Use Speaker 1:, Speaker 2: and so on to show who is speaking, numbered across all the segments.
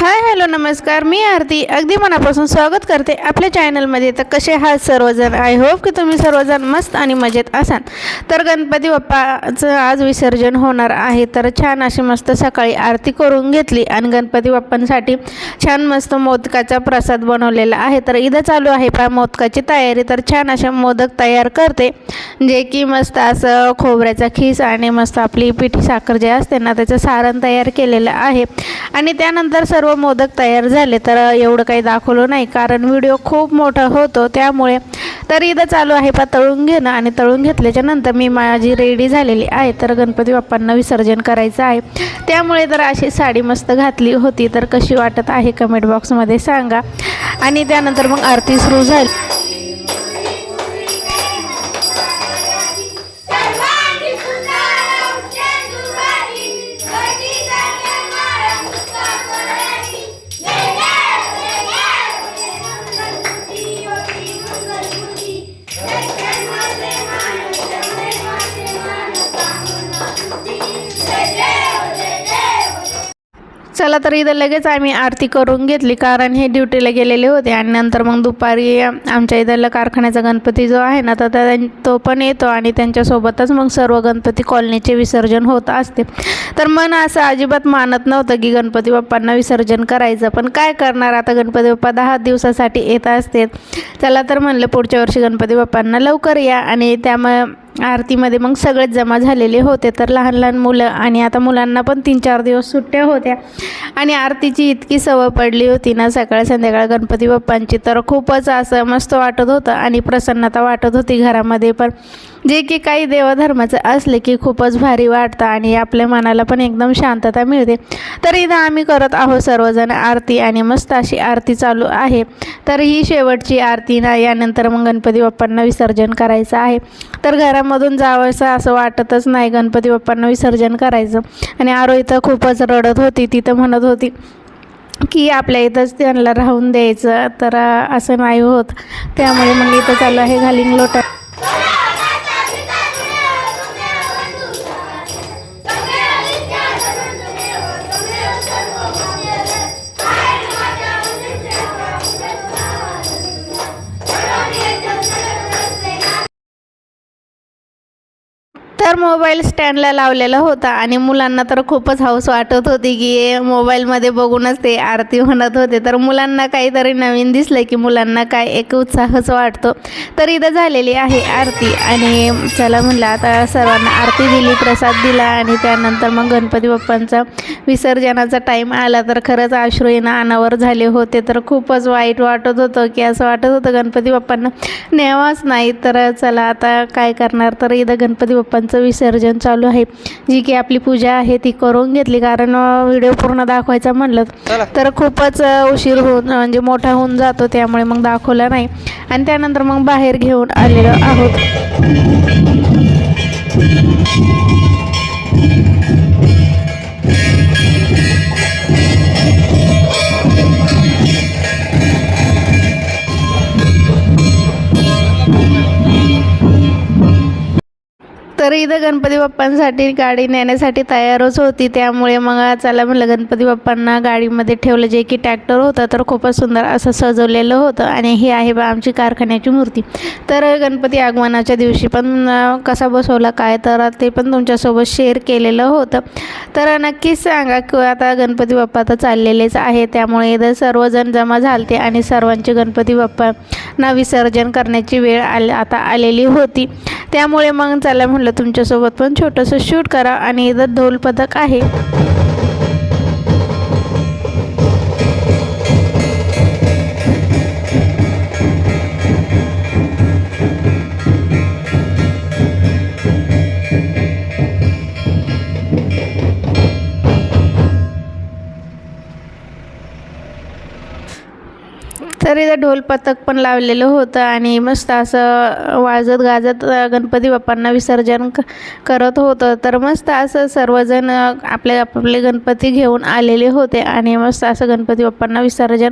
Speaker 1: Hey! Hello नमस्कार. मी आरती. अगदी मनापासून स्वागत करते आपल्या चॅनलमध्ये. तर कसे आहात सर्वजण? आय होप की तुम्ही सर्वजण मस्त आणि मजेत असाल. तर गणपती बाप्पाचं आज विसर्जन होणार आहे. तर छान अशी मस्त सकाळी आरती करून घेतली आणि गणपती बाप्पांसाठी छान मस्त मोदकाचा प्रसाद बनवलेला आहे. तर इथं चालू आहे पा मोदकाची तयारी. तर छान अशा मोदक तयार करते जे की मस्त असं खोबऱ्याचा खीस आणि मस्त आपली पिठी साखर जे असते ना त्याचं सारण तयार केलेलं आहे. आणि त्यानंतर सर्व मोदक तयार झाले तर एवढं काही दाखवलं नाही. कारण व्हिडिओ खूप मोठा होतो त्यामुळे तर इथं चालू आहे पा तळून घेणं. आणि तळून घेतल्याच्या नंतर मी माझी रेडी झालेली आहे. तर गणपती बाप्पांना विसर्जन करायचं आहे. त्यामुळे तर अशी साडी मस्त घातली होती. तर कशी वाटत आहे कमेंट बॉक्समध्ये सांगा. आणि त्यानंतर मग आरती सुरू झाली.
Speaker 2: दर्शन माझे
Speaker 1: चला तर इथं लगेच आम्ही आरती करून घेतली कारण हे ड्युटीला गेलेले होते आणि नंतर मग दुपारी आमच्या इथला कारखान्याचा गणपती जो आहे ना तर त्या- तो पण येतो आणि त्यांच्यासोबतच मग सर्व गणपती कॉलनीचे विसर्जन होत असते. तर मन असं अजिबात मानत नव्हतं की गणपती बाप्पांना विसर्जन करायचं पण काय करणार आता गणपती बाप्पा दहा दिवसासाठी येत असते. चला तर म्हणलं पुढच्या वर्षी गणपती बाप्पांना लवकर या आणि त्यामुळे आरतीमध्ये मग सगळेच जमा झालेले होते तर लहान लहान मुलं आणि आता मुलांना पण तीन चार दिवस सुट्ट्या होत्या. आणि आरतीची इतकी सवय पडली होती ना सकाळ संध्याकाळ गणपती बाप्पांची तर खूपच असं मस्त वाटत होतं आणि प्रसन्नता वाटत होती घरामध्ये पण. जे की काही देवधर्माचं असले की खूपच भारी वाटतं आणि आपल्या मनाला पण एकदम शांतता मिळते. तर इथं आम्ही करत आहोत सर्वजण आरती आणि मस्त अशी आरती चालू आहे. तर ही शेवटची आरती ना यानंतर मग गणपती बाप्पांना विसर्जन करायचं आहे. तर घरामधून जावंसं असं वाटतच नाही. गणपती बाप्पांना विसर्जन करायचं. आणि आरोहिता खूपच रडत होती. तिथं म्हणत होती की आपल्या इथंच त्यांना राहून द्यायचं. तर असं नाही होत. त्यामुळे मग इथं चालू आहे घालिंग लोटा. मोबाईल स्टँडला लावलेला होता आणि मुलांना तर खूपच हौस वाटत होती की मोबाईलमध्ये बघूनच ते आरती म्हणत होते. तर मुलांना काहीतरी नवीन दिसलं की मुलांना काय एक उत्साहच वाटतो. तर इथं झालेली आहे आरती आणि चला म्हणलं आता सर्वांना आरती दिली प्रसाद दिला आणि त्यानंतर मग गणपती बाप्पांचा विसर्जनाचा टाईम आला. तर खरंच आश्रयीनं येणं अनावर झाले होते. तर खूपच वाईट वाटत होतं की असं वाटत होतं गणपती बाप्पांना. न्यावाच नाही तर चला आता काय करणार? तर इथं गणपती बाप्पांचं विसर्जन चालू आहे. जी की आपली पूजा आहे ती करून घेतली. कारण व्हिडिओ पूर्ण दाखवायचा म्हणलं तर खूपच उशीर होऊन म्हणजे मोठा होऊन जातो. त्यामुळे मग दाखवला नाही. आणि त्यानंतर मग बाहेर घेऊन आलेलो आहोत. तर इथं गणपती बाप्पांसाठी गाडी नेण्यासाठी तयारच होती. त्यामुळे मग चला म्हणलं गणपती बाप्पांना गाडीमध्ये ठेवलं. जे की ट्रॅक्टर होतं तर खूपच सुंदर असं सजवलेलं होतं. आणि ही आहे बा आमची कारखान्याची मूर्ती. तर गणपती आगमनाच्या दिवशी पण कसा बसवला काय तर ते पण तुमच्यासोबत शेअर केलेलं होतं. तर नक्कीच सांगा की आता गणपती बाप्पा तर चाललेलेच आहे. त्यामुळे इथं सर्वजण जमा झालते आणि सर्वांचे गणपती बाप्पांना विसर्जन करण्याची वेळ आल आता आलेली होती. त्यामुळे मग चला म्हणलं तुमच्यासोबत पण छोटंसं शूट करा आणि इथं ढोल पथक आहे. तिथं ढोल पथक पण लावलेलं होतं आणि मस्त असं वाजत गाजत गणपती बाप्पांना विसर्जन क करत होतं. तर मस्त असं सर्वजण आपले आपले गणपती घेऊन आलेले होते आणि मस्त असं गणपती बाप्पांना विसर्जन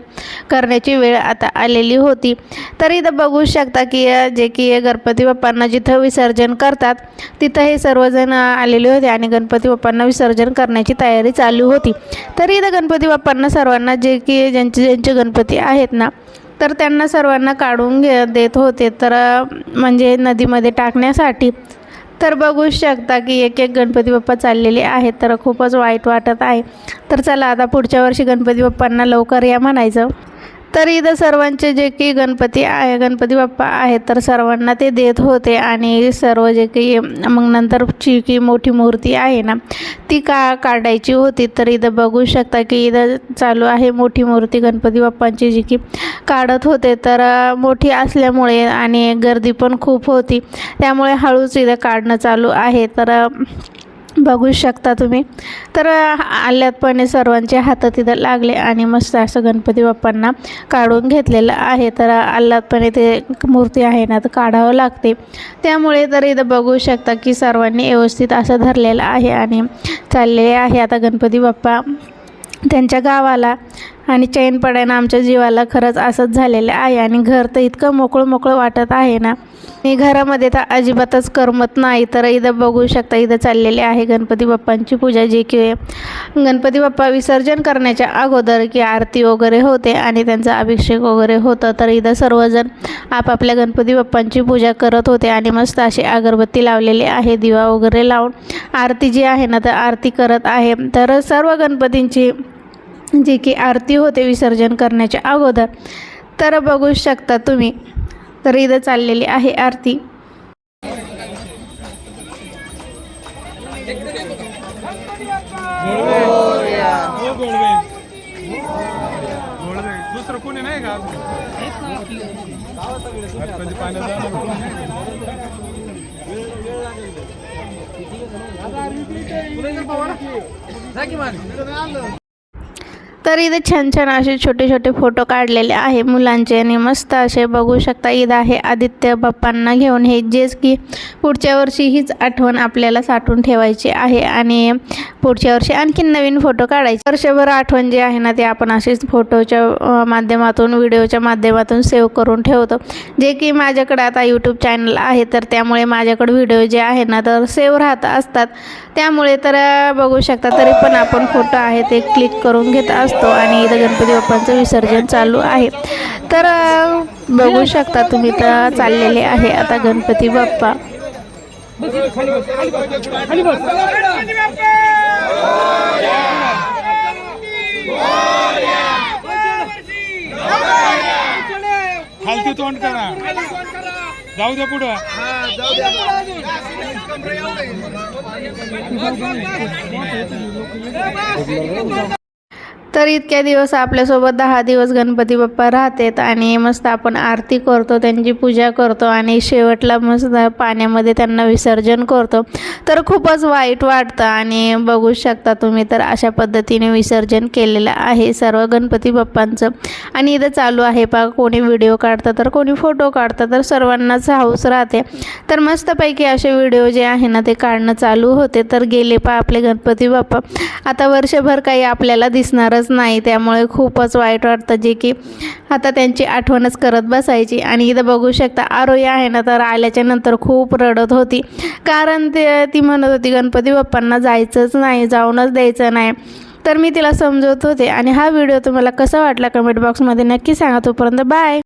Speaker 1: करण्याची वेळ आता आलेली होती. तर इथं बघू शकता की जे की गणपती बाप्पांना जिथं विसर्जन करतात तिथं हे सर्वजण आलेले होते आणि गणपती बाप्पांना विसर्जन करण्याची तयारी चालू होती. तर इथं गणपती बाप्पांना सर्वांना जे की ज्यांचे ज्यांचे गणपती आहेत ना तर त्यांना सर्वांना काढून घे देत होते. तर म्हणजे नदीमध्ये टाकण्यासाठी तर बघू शकता की एक एक गणपती बाप्पा चाललेले आहेत. तर खूपच वाईट वाटत आहे. तर चला आता पुढच्या वर्षी गणपती बाप्पांना लवकर या म्हणायचं. तर इथं सर्वांचे जे की गणपती आहे गणपती बाप्पा आहेत तर सर्वांना ते देत होते. आणि सर्व जे की मग नंतरची की मोठी मूर्ती आहे ना ती का काढायची होती? तर इथं बघू शकता की इथं चालू आहे मोठी मूर्ती. गणपती बाप्पांची जी की काढत होते तर मोठी असल्यामुळे आणि गर्दी पण खूप होती. त्यामुळे हळूच इथं काढणं चालू आहे. तर बघू शकता तुम्ही. तर आल्यातपणे सर्वांचे हात तिथं लागले आणि मस्त असं गणपती बाप्पांना काढून घेतलेलं आहे. तर आल्हादपणे ते मूर्ती आहे ना तर काढावं लागते. त्यामुळे तर इथं बघू शकता की सर्वांनी व्यवस्थित असं धरलेलं आहे आणि चाललेले आहे. आता गणपती बाप्पा त्यांच्या गावाला आणि चैन पडायनं आमच्या जीवाला खरंच असंच झालेलं आहे. आणि घर तर इतकं मोकळं मोकळं वाटत आहे ना. मी घरामध्ये तर अजिबातच करमत नाही. तर इथं बघू शकता इथं चाललेले आहे गणपती बाप्पांची पूजा जी की गणपती बाप्पा विसर्जन करण्याच्या अगोदर की आरती वगैरे होते आणि त्यांचा अभिषेक वगैरे होतं. तर इथं सर्वजण आपापल्या गणपती बाप्पांची पूजा करत होते आणि मस्त अशी अगरबत्ती लावलेली आहे दिवा वगैरे लावून आरती जी आहे ना तर आरती करत आहे. तर सर्व गणपतींची जी की आरती होते विसर्जन करण्याच्या अगोदर. तर बघू शकता तुम्ही तर इथं चाललेली आहे आरती.
Speaker 3: हो दुसरं कोणी नाही का? पाण्यात.
Speaker 1: तर इथे छान छान असे छोटे छोटे फोटो काढलेले आहे मुलांचे आणि मस्त असे बघू शकता ईद आहे आदित्य बाप्पांना घेऊन. हे जेच की पुढच्या वर्षी हीच आठवण आपल्याला साठवून ठेवायची आहे आणि पुढच्या वर्षी आणखीन नवीन फोटो काढायचे. वर्षभर आठवण जे आहे ना ते आपण असेच फोटोच्या माध्यमातून व्हिडिओच्या माध्यमातून सेव्ह करून ठेवतो. जे की माझ्याकडे आता यूट्यूब चॅनल आहे तर त्यामुळे माझ्याकडे व्हिडिओ जे आहे ना तर सेव्ह राहत असतात. त्यामुळे तर बघू शकता तरी पण आपण फोटो आहे ते क्लिक करून घेत असतो. आणि इथं गणपती बाप्पांचं विसर्जन चालू आहे. तर बघू शकता तुम्ही तर चाललेले आहे आता गणपती बाप्पा.
Speaker 3: खालती तोंड करा. जाऊ द्या पुढं.
Speaker 1: तर इतक्या दिवस आपल्यासोबत दहा दिवस गणपती बाप्पा राहतात आणि मस्त आपण आरती करतो त्यांची पूजा करतो आणि शेवटला मस्त पाण्यामध्ये त्यांना विसर्जन करतो. तर खूपच वाईट वाटतं आणि बघू शकता तुम्ही तर अशा पद्धतीने विसर्जन केलेलं आहे सर्व गणपती बाप्पांचं. आणि इथं चालू आहे पा कोणी व्हिडिओ काढतं तर कोणी फोटो काढतं तर सर्वांनाच हाऊस राहते. तर मस्तपैकी असे व्हिडिओ जे आहे ना ते काढणं चालू होते. तर गेले पा आपले गणपती बाप्पा. आता वर्षभर काही आपल्याला दिसणारच नाही. त्यामुळे खूपच वाईट वाटतं जे की आता त्यांची आठवणच करत बसायची. आणि इथं बघू शकता आरोही आहे ना तर आल्याच्यानंतर खूप रडत होती. कारण ते ती म्हणत होती गणपती बाप्पांना जायचंच नाही जाऊनच द्यायचं नाही. तर मी तिला समजवत होते. आणि हा व्हिडिओ तुम्हाला कसा वाटला कमेंट बॉक्समध्ये नक्की सांगा. तोपर्यंत बाय.